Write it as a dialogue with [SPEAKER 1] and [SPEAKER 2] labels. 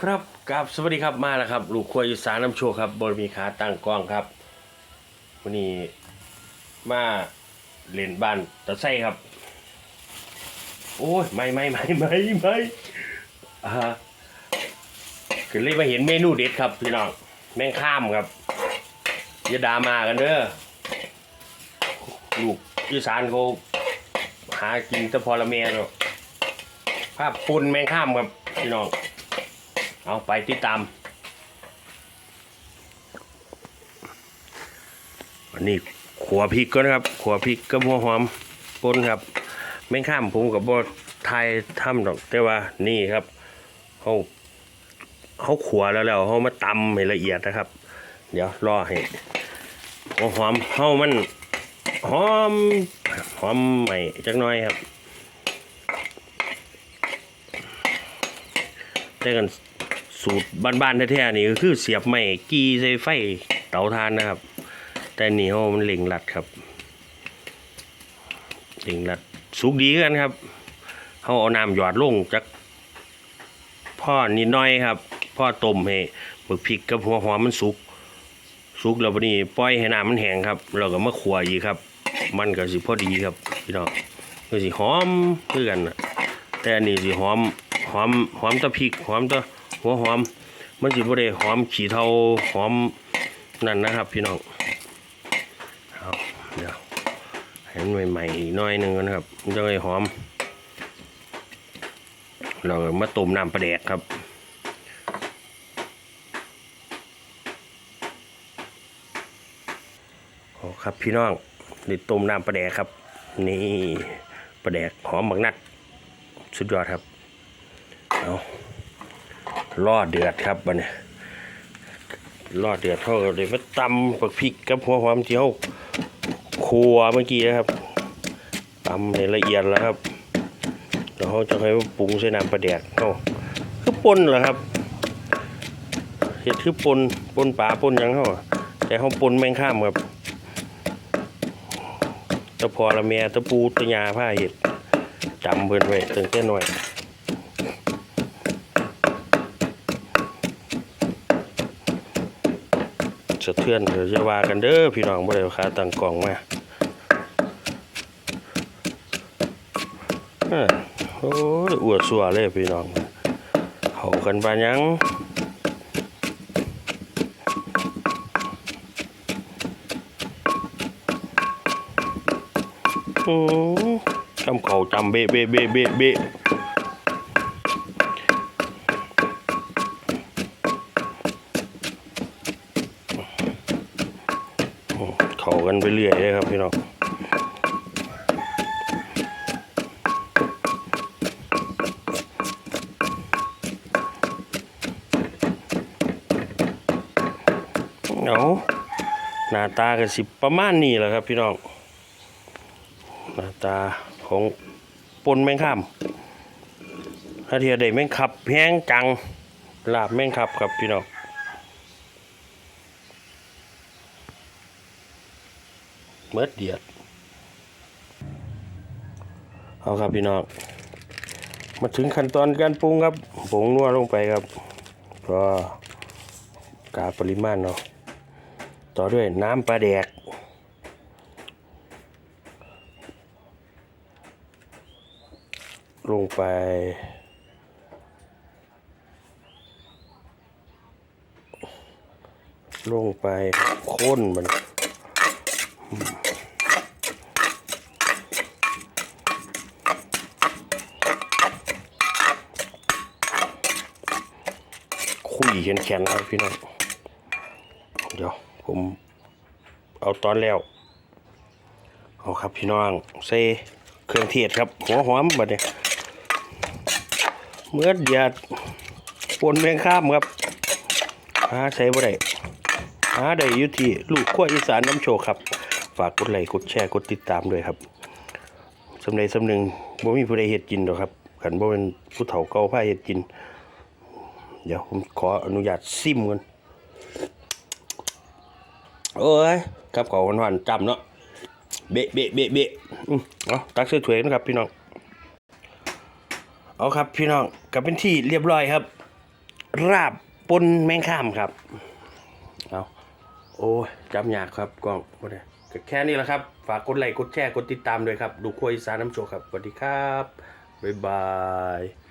[SPEAKER 1] ครับกับสวัสดีครับมาแล้วครับ ลูกครัวอีสานน้ำโชคครับบรมีขาตั้งกล้องครับวันนี้มาเล่นบ้านตะไส้ครับ โอ้ยไม่ไม่ไม่ไม่ไม่อ่าก็เลยมาเห็นเมนูเด็ดครับพี่น้องแมงข้ามครับอย่าดามากันเด้อลูกอีสานเขาหากินแต่พอละเมียเนาะภาพปุ่นแมงข้ามครับพี่น้อง เอาไปติดตาม อันนี้ขัวพริกก็นะครับ ขัวพริกกับหัวหอมป่นครับแม่ข้ามผมกับบไทยทำดอก แต่ว่านี่ครับเขาเขาขัวแล้วแล้วเขามาตำให้ละเอียดนะครับ เดี๋ยวรอให้หัวหอมเขามันหอมหอมใหม่จักน้อยครับแต่กัน สูตรบ้านๆแท้ๆนี่ก็คือเสียบไม้กีใส่ไฟเตาถ่านนะครับ แต่นี่เขามันเล็งรัดครับเล็งรัดสุกดีกันครับเขาเอาน้ำหยอดลงจากพ่อนิดหน้อยครับพ่อต้มให้หมึกพริกกับหัวหอมมันสุกสุกแล้ววันนี้ปล่อยให้น้ำมันแห้งครับ เราก็มาขัวอีกครับ มันก็สิพอดีครับพี่น้องก็สิหอมคือกันนะแต่อันนี้สิหอมหอมหอมตะพริกหอมตะ หัวหอม มันสิบ่ได้หอมขี้เทาหอมนั่นนะครับ พี่น้องเอาเดี๋ยวให้มันใหม่ๆอีกหน้อยหนึงก่อนนะครับมันจะได้หอม เรามาต้มน้ำปลาแดกครับโอ้ครับพี่น้องนี่ต้มน้ำปลาแดกครับ นี่ปลาแดกหอมบักนัด สุดยอดครับ เอา ล่อเดือดครับบัดนี้ล่อเดือดเท่ากับเลยมาตำปักพริกกับหัวหอมที่เขาคั่วเมื่อกี้นะครับตำให้ละเอียดแล้วครับแล้วเขาจะให้ปรุงใส่น้ำปลาแดกเขาคือปนเหรอครับเห็ดคือปนปนปลาปนยังเขาแต่เขาปนแมงข้ามครับตะพอละเมียตะปูตะยาผ้าเห็ดจำเพิ่อนไว้ตั้งแต่น้อย สะเทือนเดี๋ยวจะว่ากันเด้อพี่น้องบ่ได้เอาขาตั้งกล่องมาโอ้ยอวดสัวเลยพี่น้องเขากันปายังอือจำเขาจำเบะเบะเบะเบะ กันไปเรื่อยเลยครับพี่น้องเอาหน้าตาก็สิประมาณนี้แหละครับพี่น้อง หน้าตาของปนแมงข้ามถ้าเทียได้แมงขับแห้งจังลาบแมงขับครับพี่น้อง เมื่อเดียดเอาครับพี่น้องมาถึงขั้นตอนการปรุงครับผงนัวลงไปครับก็กาปริมาณเนาะต่อด้วยน้ำปลาแดก ลงไป ลงไปข้นมัน คุยแข็งๆครับพี่น้อง เดี๋ยวผมเอาตอนแล้ว เอาครับพี่น้องใส่เครื่องเทศครับ หัวหอมบัดเนี่ยเมื่อเดียดปนแมงข้ามครับหาใส่บ่ได้หาได้อยู่ที่ลูกขั้วอีสานน้ำโชคครับ ฝากกดไลค์กดแชร์กดติดตามด้วยครับสำเร็จสำหนึ่งบ่มีผู้ใดเฮ็ดกินหรอกครับขันบ่เป็นผู้เฒ่าเก่าพาเฮ็ดกิน เดี๋ยวผมขออนุญาตซิมกันโอ้ยกับขาหวานๆจำเนาะเบะเบะเบะเบะอืมเอาตักใส่ถ้วยนะครับพี่น้องเอาครับพี่น้องกลับเป็นที่เรียบร้อยครับ ราบปนแมงข้ามครับเอาโอ้ยจำยากครับกล้องบ่ได้ ก็แค่นี้แหละครับ ฝากกดไลค์กดแชร์กดติดตามด้วยครับ ดูครัวอีสานน้ำโชว์ครับสวัสดีครับ บ๊ายบาย